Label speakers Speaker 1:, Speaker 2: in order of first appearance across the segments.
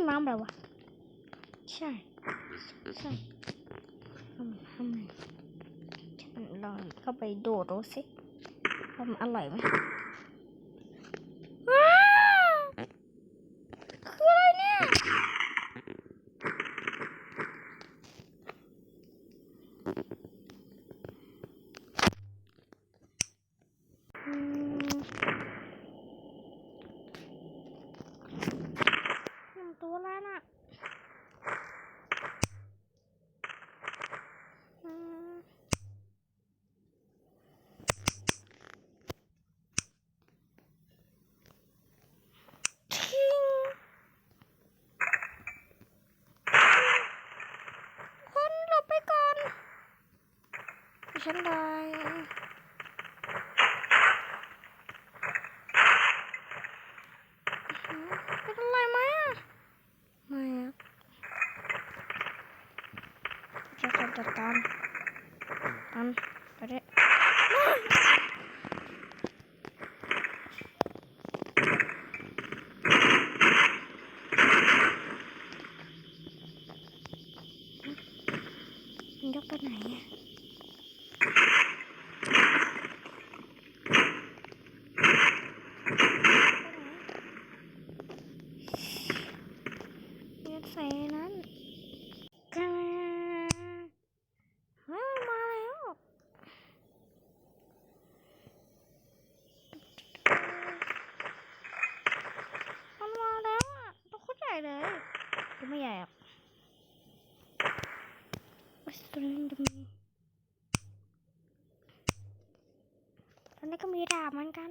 Speaker 1: มันน้ำอะไรวะ ใช่ ใช่ทำทำไมฉันลองเข้าไปโดดดูสิว่ามันอร่อยไหมว้าวคืออะไรเนี่ย อืมมันตัวอะไรน่ะอืมทิ้งคนหลบไปก่อน ฉันได้เป็นอะไรไหมอะไม่อะจะจัดจัดการอันไปได้ยกไปไหนอะเรียนใส่นั้นกันเฮ้ยมาแล้วมันมาแล้วอะตัวโคตรใหญ่เลยตัวไม่ใหญ่อะ วัสดุดมีตอนนี้ก็มีดาบเหมือนกัน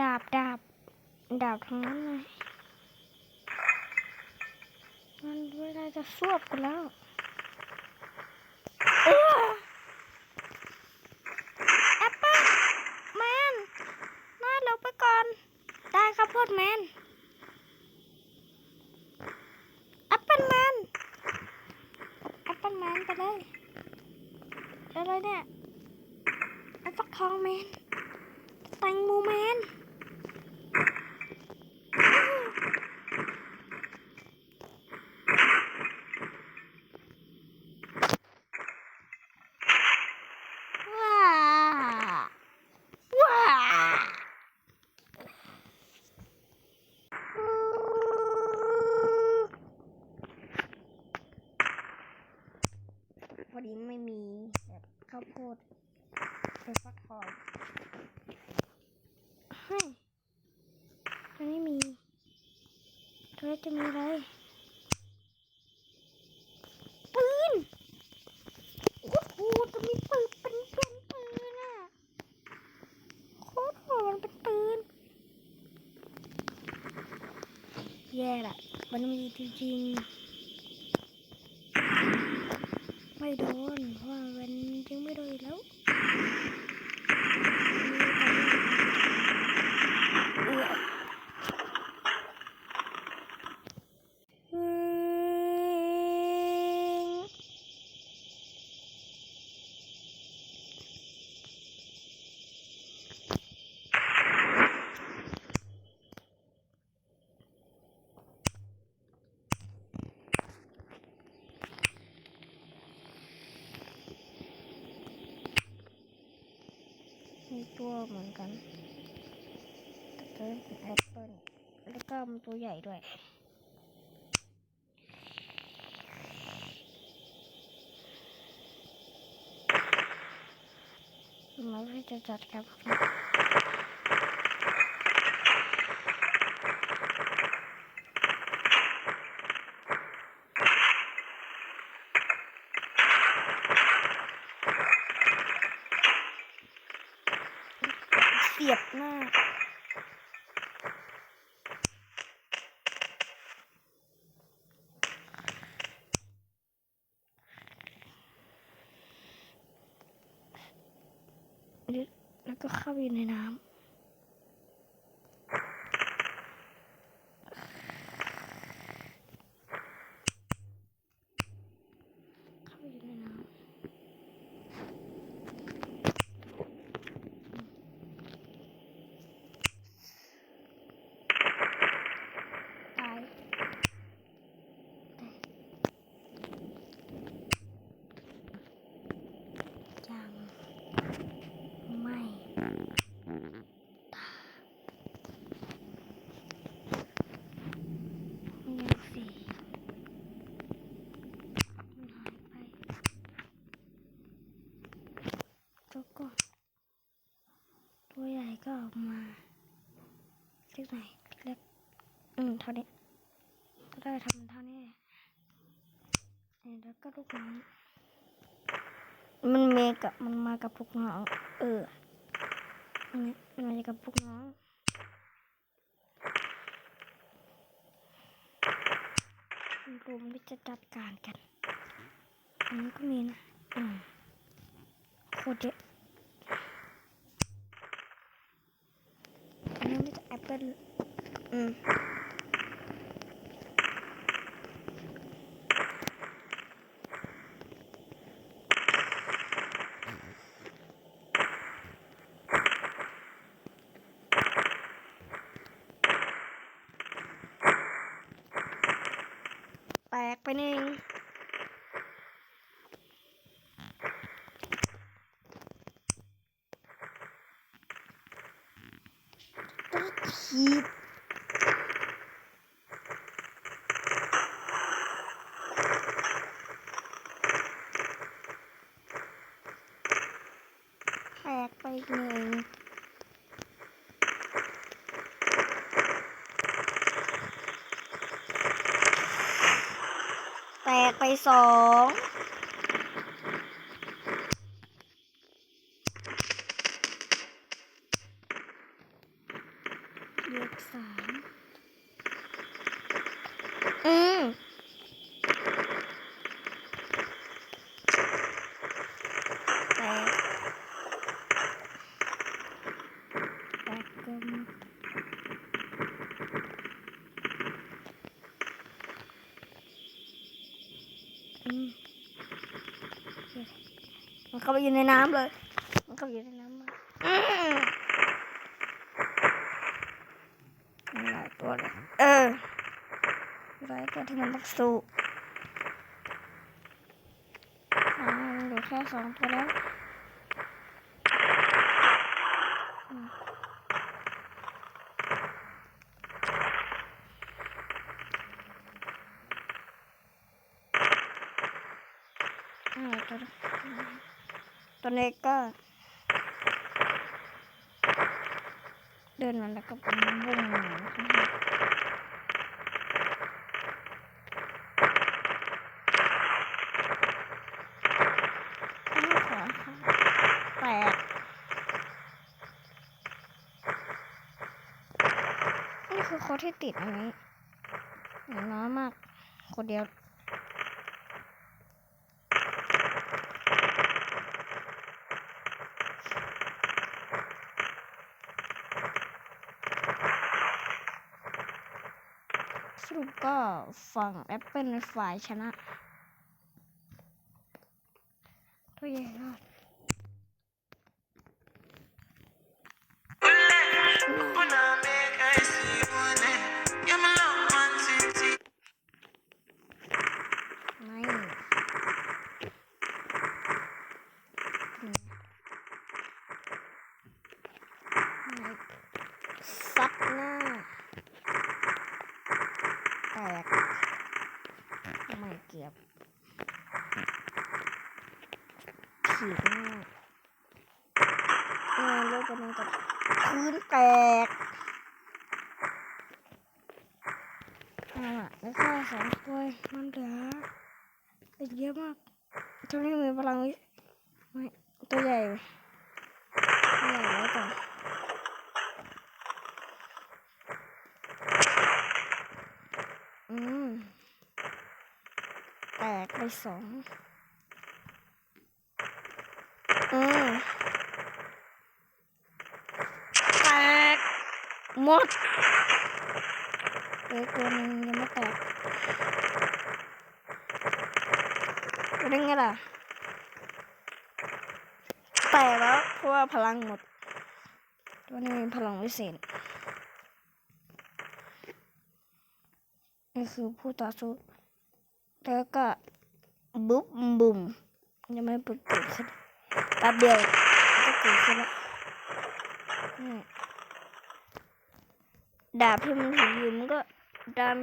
Speaker 1: ดาบดาบดาบทั้งนั้นเลยมันเวลาจะสวบกันแล้วเอื้อแอปเปิ้ลแมนน่าเราไปก่อน ได้ครับพอดแมนแอปเปิ้ลแมนแอปเปิ้ลแมนไปเลยอะไร เนี่ยแอปเปิ้ลทองแมนแตงโมแมน ว้าว้าพอดีไม่มี แบบข้าวโพดเป็นฟักทองเฮ้มันไม่มีตัวจะมีอะไรปืนโอ้โหจะมีปืนเป็นเป็นปืนอะโคตรโหดมันเป็นปืนแย่ละมันมีจริงๆไม่โดนเพราะว่ามันยังไม่โดนอยู่แล้วเอื้ออืม มี ตัวเหมือนกันแต่เป็นแอปเปิลแล้วก็มันตัวใหญ่ด้วยมาไม่จะจัดครับ ยบหน้าแล้วก็เข้าไปในน้ำ ตัก่อนตัวใหญ่ก็ออกมาเล็กไหนเล็กอืมเท่านี้ก็ได้ทำเท่านี้แล้วก็ลูกน้องมันเมกับมันมากับพวกน้อง เออมันมากับพวกน้องกลุ่มที่จะจัดการกัน อันนี้ก็มีนะ อืมโคตรเยอะ ไม่ใช่แอปเปิลอืม แตกไปหนึ่ง ต้องถีบแตกไปหนึ่งแตกไปสองเหลืออกสามอืมแตกแตกเกินอืมโอเคมัน เข้าไปอยู่ในน้ำเลย มันเข้าไปอยู่ในน้ำมากอืมมีหลายตัวเลยเออมีหลายตัวที่มันต้องสู้อ่ามันเหลือแค่สองตัวแล้วอืมอ่าตัวนี้ ตัวนี้ก็ เดินมาแล้วก็บุ้งบุ้งแตกนี่คือค้ดที่ติดอันนี้หนูน้อยมาก คนเดียว ก็ฝั่งแอปเปิลฝ่ายชนะตัวใหญ่มาก
Speaker 2: Wanna make I
Speaker 1: แตกไม่เก็บขีดหน้าเนี่ยเลือดตัวนี้กับพื้นแตกอ่าแล้วก็สองตัวมันเหลืออีกเยอะมากตัวนี้มีพลังไม่ตัวใหญ่ตัวใหญ่ไว้ก่อน อืมแตกไปสองอืมแตกหมดเหลือตัวหนึงยังไม่แตกเป็นไงล่ะแตกแล้วเพราะว่าพลังหมดตัวนี้มีพลังวิเศษ นี่คือผู้ต่อสู้ แล้วก็บุ๊บบุ่มยังไม่ปุดเกิดขึ้นแป๊บเดียวก็เกิดขึ้นแล้วดาบที่มันถืออยู่มันก็ดัน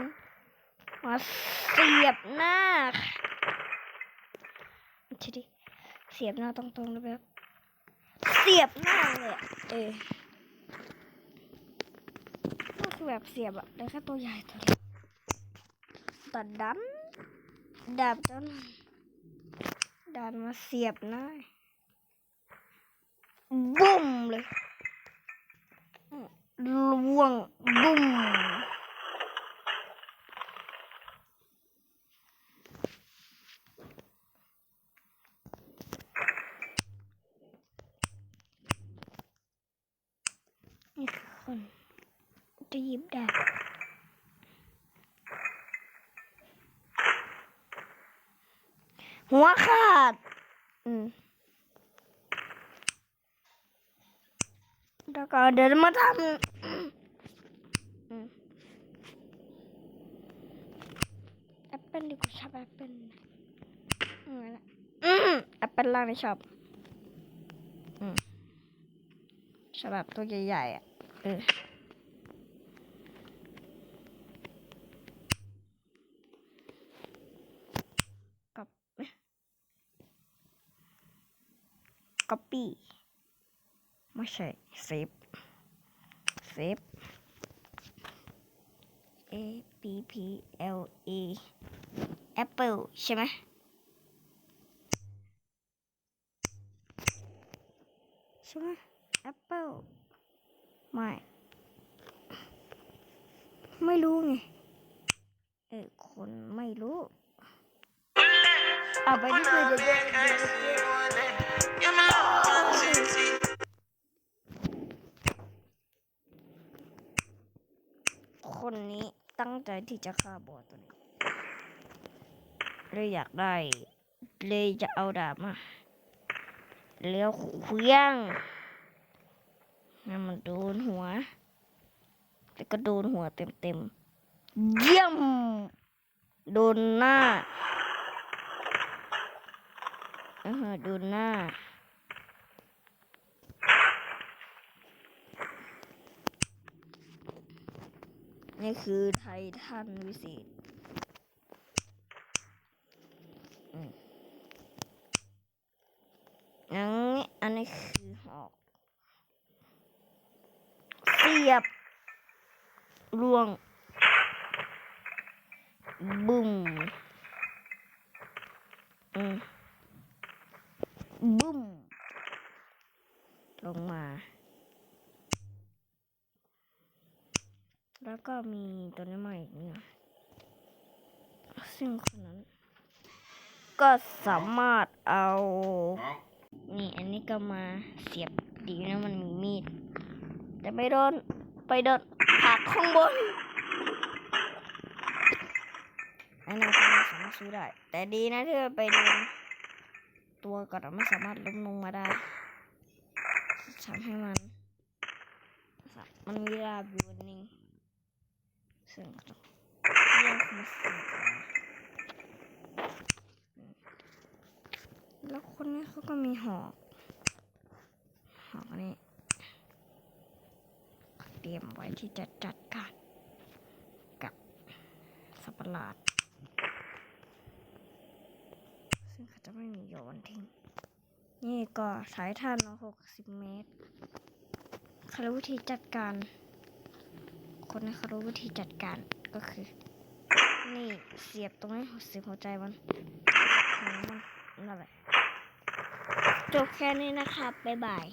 Speaker 1: มาเสียบหน้าชิดิเสียบหน้าตรงๆเลยแบบเสียบหน้าเลยอะเออคือแบบเสียบอะได้แค่ตัวใหญ่ตัวเดียัดดันดาบจนดันมาเสียบหน้าบุ้มเลยล่วงบุ้มนี่คือคนจะหยิบดาบ หัวขาด อืมแล้วก็เดี๋ยวมาทำแอปเปิลดีกว่าชอบแอปเปิลอืมนั่นแหละอืมแอปเปิลล่างในชอบอืมชอบแบบตัวใหญ่ๆอะเออกับก๊อปปี้ ไม่ใช่เซฟเซฟ A P P L E Apple ใช่ไหมใช่ไหม Apple ไม่ ไม่รู้ไง เออคนไม่รู้เอาไปที่คือเลย คนนี้ตั้งใจที่จะฆ่าบอสตัวนี้ เลยอยากได้ เลยจะเอาดาบมา แล้วเคลี้ยงให้มันโดนหัวแล้วก็โดนหัวเต็มๆเยี่ยม โดนหน้า เออโดนหน้า นี่คือไททันวิเศษอันนี้อันนี้คือหอก เสียบล่วง บุ้มอืมบุ้ม ลงมา แล้วก็มีตัวนี้มาอีกเนี่ยซึ่งคนนั้น ก็สามารถเอา นี่อันนี้ก็มาเสียบดีนะมันมีมีด แต่ไปโดน ไปโดนหักข้างบน อันนั้ก็ไม่สามารถสู้ได้ แต่ดีนะที่ไปโดนตัวก่อนไม่สามารถล้มลงมาได้ทำให้มัน มันมีลาบอยู่วันหนึง ซึ่งก็ต้องเรียกมาเสียบมาอืมแล้วคนนี้เขาก็มีหอก หอกนนี้เตรียมไว้ที่จะจัดการกับสัตว์ประหลาด ซึ่งเขาจะไม่มีโยนทิ้ง นี่ก็สายท่านหกสิบเมตรเขารู้วิธีจัดการ คนนี้เขารู้วิธีจัดการก็คือ นี่เสียบตรงนี้เสียบหัวใจมันหัวมันนั่นแหละจบแค่นี้นะครับบ๊ายบาย